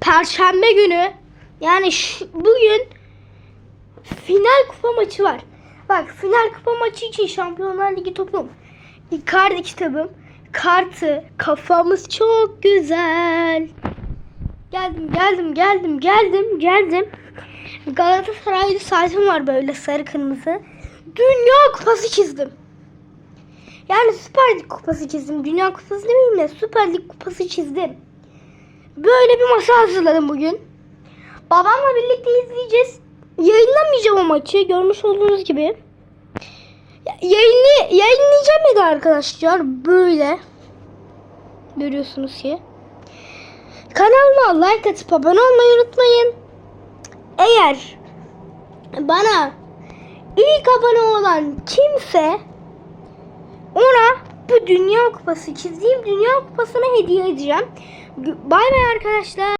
Perşembe günü yani bugün final kupa maçı var. Bak final kupa maçı için Şampiyonlar Ligi topum. Icardi kitabım. Kartı. Kafamız çok güzel. Geldim geldim geldim geldim geldim. Galatasaraylı saatim var böyle sarı kırmızı. Dünya kupası çizdim. Yani Süper Lig kupası çizdim. Dünya kupası demeyeyim de Süper Lig kupası çizdim. Böyle bir masa hazırladım bugün. Babamla birlikte izleyeceğiz. Yayınlamayacağım o maçı. Görmüş olduğunuz gibi. Ya- Yayını, yayınlayacağım ya da arkadaşlar. Böyle. Görüyorsunuz ki. Kanalıma like atıp abone olmayı unutmayın. Eğer bana ilk abone olan kimse ona bu dünya kupası çizdiğim dünya kupasını hediye edeceğim. Bay bay arkadaşlar.